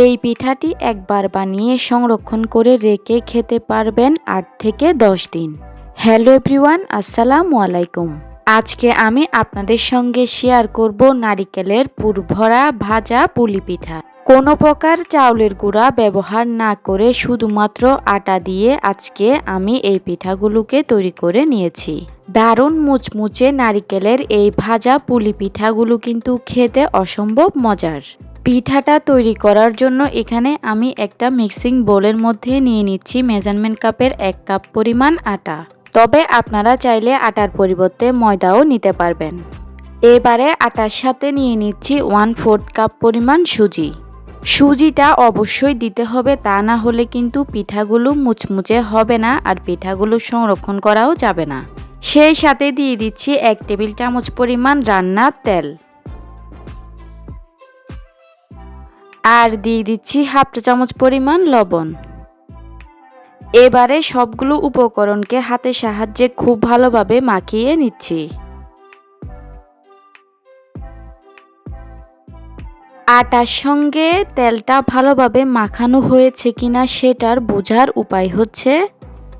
এই পিঠাটি একবার বানিয়ে সংরক্ষণ করে রেখে খেতে পারবেন আট থেকে দশ দিন। হ্যালো এভরিওয়ান, আসসালামু আলাইকুম। আজকে আমি আপনাদের সঙ্গে শেয়ার করব নারিকেলের পুরভরা ভাজা পুলি পিঠা। কোনো প্রকার চাউলের গুঁড়া ব্যবহার না করে শুধুমাত্র আটা দিয়ে আজকে আমি এই পিঠাগুলোকে তৈরি করে নিয়েছি। দারুণ মুচমুচে নারিকেলের এই ভাজা পুলি পিঠাগুলো কিন্তু খেতে অসম্ভব মজার। পিঠাটা তৈরি করার জন্য এখানে আমি একটা মিক্সিং বোলের মধ্যে নিয়ে নিচ্ছি মেজারমেন্ট কাপের এক কাপ পরিমাণ আটা। তবে আপনারা চাইলে আটার পরিবর্তে ময়দাও নিতে পারবেন। এবারে আটার সাথে নিয়ে নিচ্ছি ওয়ান ফোর্থ কাপ পরিমাণ সুজি। সুজিটা অবশ্যই দিতে হবে, তা না হলে কিন্তু পিঠাগুলো মুচমুচে হবে না আর পিঠাগুলো সংরক্ষণ করাও যাবে না। সেই সাথে দিয়ে দিচ্ছি এক টেবিল চামচ পরিমাণ রান্নার তেল। আর দিয়ে দিচ্ছি হাফ চা চামচ পরিমাণ লবণ। এবারে সবগুলো উপকরণকে হাতের সাহায্যে খুব ভালোভাবে মাখিয়ে নিচ্ছি। আটার সঙ্গে তেলটা ভালোভাবে মাখানো হয়েছে কিনা সেটার বোঝার উপায় হচ্ছে,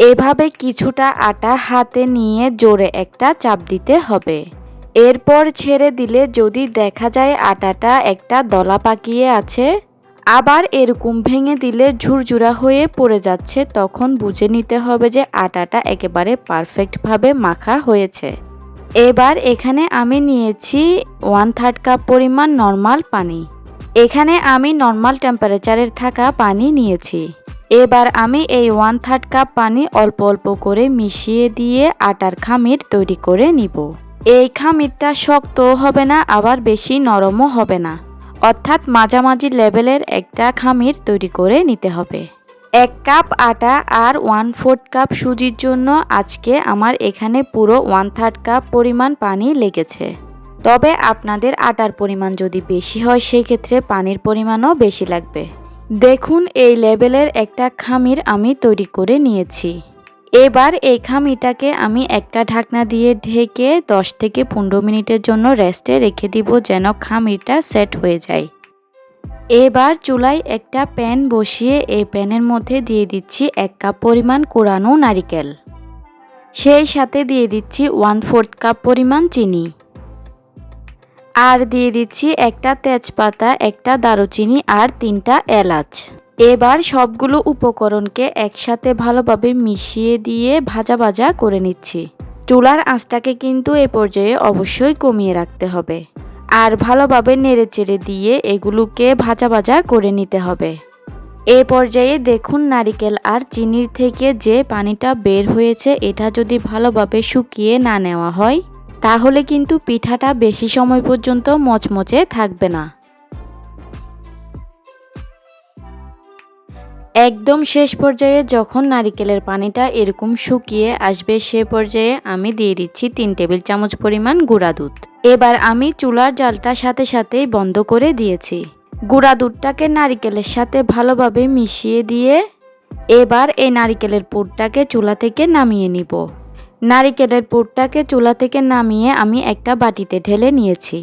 এভাবে কিছুটা আটা হাতে নিয়ে জোরে একটা চাপ দিতে হবে। এরপর ছেড়ে দিলে যদি দেখা যায় আটাটা একটা দলা পাকিয়ে আছে আবার এরকম ভেঙে দিলে ঝুরঝুরা হয়ে পড়ে যাচ্ছে, তখন বুঝে নিতে হবে যে আটাটা একেবারে পারফেক্টভাবে মাখা হয়েছে। এবার এখানে আমি নিয়েছি ওয়ান থার্ড কাপ পরিমাণ নর্মাল পানি। এখানে আমি নর্মাল টেম্পারেচারের থাকা পানি নিয়েছি। এবার আমি এই ওয়ান থার্ড কাপ পানি অল্প অল্প করে মিশিয়ে দিয়ে আটার খামির তৈরি করে নিব। এই খামিরটা শক্তও হবে না, আবার বেশি নরমও হবে না। অর্থাৎ মাঝামাঝি লেভেলের একটা খামির তৈরি করে নিতে হবে। এক কাপ আটা আর ওয়ান ফোর্থ কাপ সুজির জন্য আজকে আমার এখানে পুরো ওয়ান থার্ড কাপ পরিমাণ পানি লেগেছে। তবে আপনাদের আটার পরিমাণ যদি বেশি হয়, সেক্ষেত্রে পানির পরিমাণও বেশি লাগবে। দেখুন, এই লেভেলের একটা খামির আমি তৈরি করে নিয়েছি। এবার এই খামিটাকে আমি একটা ঢাকনা দিয়ে ঢেকে 10 থেকে পনেরো মিনিটের জন্য রেস্টে রেখে দিব যেন খামিটা সেট হয়ে যায়। এবার চুলায় একটা প্যান বসিয়ে এই প্যানের মধ্যে দিয়ে দিচ্ছি এক কাপ পরিমাণ কোরানো নারিকেল। সেই সাথে দিয়ে দিচ্ছি ওয়ান ফোর্থ কাপ পরিমাণ চিনি। আর দিয়ে দিচ্ছি একটা তেজপাতা, একটা দারুচিনি আর তিনটা এলাচ। এবার সবগুলো উপকরণকে একসাথে ভালোভাবে মিশিয়ে দিয়ে ভাজা ভাজা করে নিচ্ছি। চুলার আঁচটাকে কিন্তু এ পর্যায়ে অবশ্যই কমিয়ে রাখতে হবে। আর ভালোভাবে নেড়ে চেড়ে দিয়ে এগুলোকে ভাজা ভাজা করে নিতে হবে। এ পর্যায়ে দেখুন নারিকেল আর চিনির থেকে যে পানিটা বের হয়েছে, এটা যদি ভালোভাবে শুকিয়ে না নেওয়া হয়, তাহলে কিন্তু পিঠাটা বেশি সময় পর্যন্ত মচমচে থাকবে না। একদম শেষ পর্যায়ে যখন নারিকেলের পানিটা এরকম শুকিয়ে আসবে, সে পর্যায়ে আমি দিয়ে দিচ্ছি তিন টেবিল চামচ পরিমাণ গুঁড়া দুধ। এবার আমি চুলার জালটা সাথে সাথেই বন্ধ করে দিয়েছি। গুঁড়া দুধটাকে নারিকেলের সাথে ভালোভাবে মিশিয়ে দিয়ে এবার এই নারিকেলের পুরটাকে চুলা থেকে নামিয়ে নিব। নারিকেলের পুরটাকে চুলা থেকে নামিয়ে আমি একটা বাটিতে ঢেলে নিয়েছি।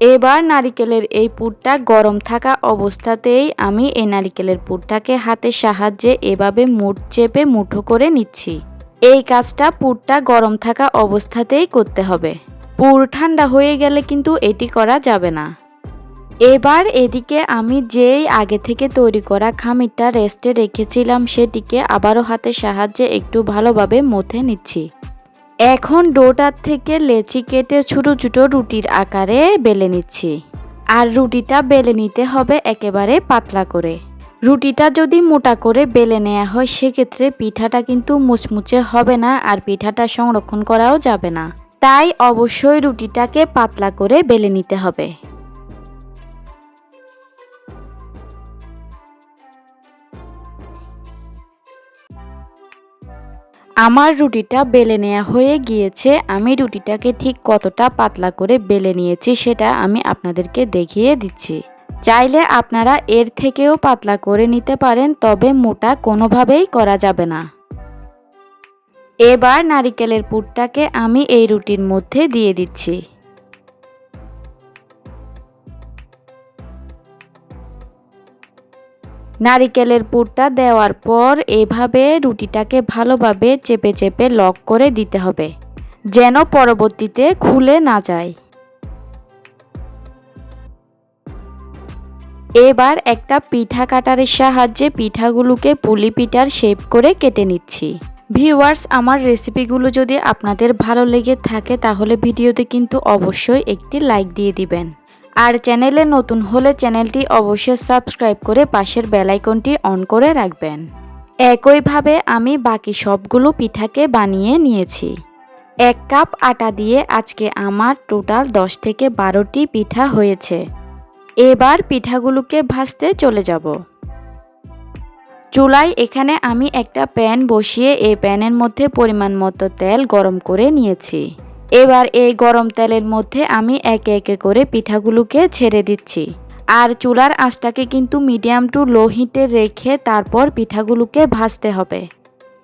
এবার নারিকেলের এই পুরটা গরম থাকা অবস্থাতেই আমি এই নারিকেলের পুরটাকে হাতের সাহায্যে এভাবে মুঠ চেপে মুঠো করে নিচ্ছি। এই কাজটা পুরটা গরম থাকা অবস্থাতেই করতে হবে। পুর ঠান্ডা হয়ে গেলে কিন্তু এটি করা যাবে না। এবার এদিকে আমি যেই আগে থেকে তৈরি করা খামিরটা রেস্টে রেখেছিলাম সেটিকে আবারও হাতের সাহায্যে একটু ভালোভাবে মথে নিচ্ছি। এখন ডোটার থেকে লেচি কেটে ছোটো ছোটো রুটির আকারে বেলে নিচ্ছি। আর রুটিটা বেলে নিতে হবে একেবারে পাতলা করে। রুটিটা যদি মোটা করে বেলে নেওয়া হয়, সেক্ষেত্রে পিঠাটা কিন্তু মুচমুচে হবে না আর পিঠাটা সংরক্ষণ করাও যাবে না। তাই অবশ্যই রুটিটাকে পাতলা করে বেলে নিতে হবে। আমার রুটিটা বেলে নেওয়া হয়ে গিয়েছে। আমি রুটিটাকে ঠিক কতটা পাতলা করে বেলে নিয়েছি সেটা আমি আপনাদেরকে দেখিয়ে দিচ্ছি। চাইলে আপনারা এর থেকেও পাতলা করে নিতে পারেন, তবে মোটা কোনোভাবেই করা যাবে না। এবার নারিকেলের পুরটাকে আমি এই রুটির মধ্যে দিয়ে দিচ্ছি। নারিকেলের পুরটা দেওয়ার পর এভাবে রুটিটাকে ভালোভাবে চেপে চেপে লক করে দিতে হবে, যেন পরবর্তীতে খুলে না যায়। এবার একটা পিঠা কাটারের সাহায্যে পিঠাগুলোকে পুলি পিঠার শেপ করে কেটে নিচ্ছি। ভিউয়ার্স আমার রেসিপিগুলো যদি আপনাদের ভালো লেগে থাকে, তাহলে ভিডিওতে কিন্তু অবশ্যই একটি লাইক দিয়ে দিবেন। আর চ্যানেলে নতুন হলে চ্যানেলটি অবশ্যই সাবস্ক্রাইব করে পাশের বেলাইকনটি অন করে রাখবেন। একইভাবে আমি বাকি সবগুলো পিঠাকে বানিয়ে নিয়েছি। এক কাপ আটা দিয়ে আজকে আমার টোটাল দশ থেকে বারোটি পিঠা হয়েছে। এবার পিঠাগুলোকে ভাজতে চলে যাব। চুলায় এখানে আমি একটা প্যান বসিয়ে এই প্যানের মধ্যে পরিমাণ মতো তেল গরম করে নিয়েছি। এবার এই গরম তেলের মধ্যে আমি একে একে করে পিঠাগুলোকে ছেড়ে দিচ্ছি। আর চুলার আঁচটাকে কিন্তু মিডিয়াম টু লো হিটে রেখে তারপর পিঠাগুলোকে ভাজতে হবে।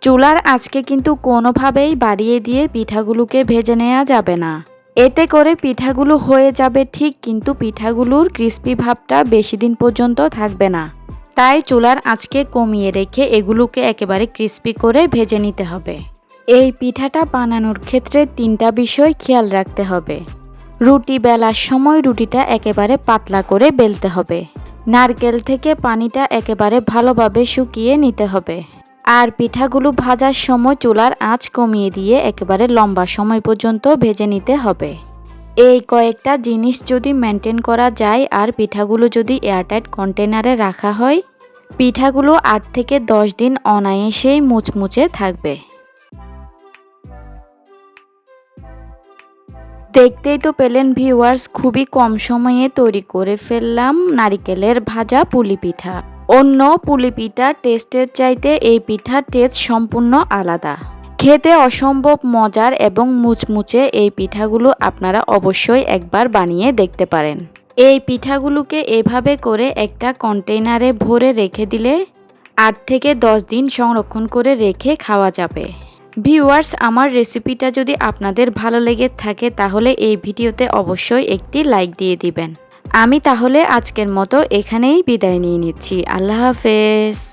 চুলার আঁচকে কিন্তু কোনোভাবেই বাড়িয়ে দিয়ে পিঠাগুলোকে ভেজে নেওয়া যাবে না। এতে করে পিঠাগুলো হয়ে যাবে ঠিক, কিন্তু পিঠাগুলোর ক্রিস্পি ভাবটা বেশি দিন পর্যন্ত থাকবে না। তাই চুলার আঁচকে কমিয়ে রেখে এগুলোকে একেবারে ক্রিস্পি করে ভেজে নিতে হবে। এই পিঠাটা বানানোর ক্ষেত্রে তিনটা বিষয় খেয়াল রাখতে হবে। রুটি বেলার সময় রুটিটা একেবারে পাতলা করে বেলতে হবে। নারকেল থেকে পানিটা একেবারে ভালোভাবে শুকিয়ে নিতে হবে। আর পিঠাগুলো ভাজার সময় চুলার আঁচ কমিয়ে দিয়ে একেবারে লম্বা সময় পর্যন্ত ভেজে নিতে হবে। এই কয়েকটা জিনিস যদি মেনটেন করা যায় আর পিঠাগুলো যদি এয়ারটাইট কন্টেনারে রাখা হয়, পিঠাগুলো আট থেকে দশ দিন অনায়াসেই মুচমুচে থাকবে। দেখতেই তো পেলেন ভিউয়ার্স খুবই কম সময়ে তৈরি করে ফেললাম নারিকেলের ভাজা পুলি পিঠা। অন্য পুলি পিঠা টেস্টের চাইতে এই পিঠার টেস্ট সম্পূর্ণ আলাদা। খেতে অসম্ভব মজার এবং মুচমুচে এই পিঠাগুলো আপনারা অবশ্যই একবার বানিয়ে দেখতে পারেন। এই পিঠাগুলোকে এভাবে করে একটা কন্টেইনারে ভরে রেখে দিলে আট থেকে দশ দিন সংরক্ষণ করে রেখে খাওয়া যাবে। ভিউয়ার্স আমার রেসিপিটা যদি আপনাদের ভালো লেগে থাকে, তাহলে এই ভিডিওতে অবশ্যই একটি লাইক দিয়ে দিবেন। আমি তাহলে আজকের মতো এখানেই বিদায় নিয়ে নিচ্ছি। আল্লাহ হাফেজ।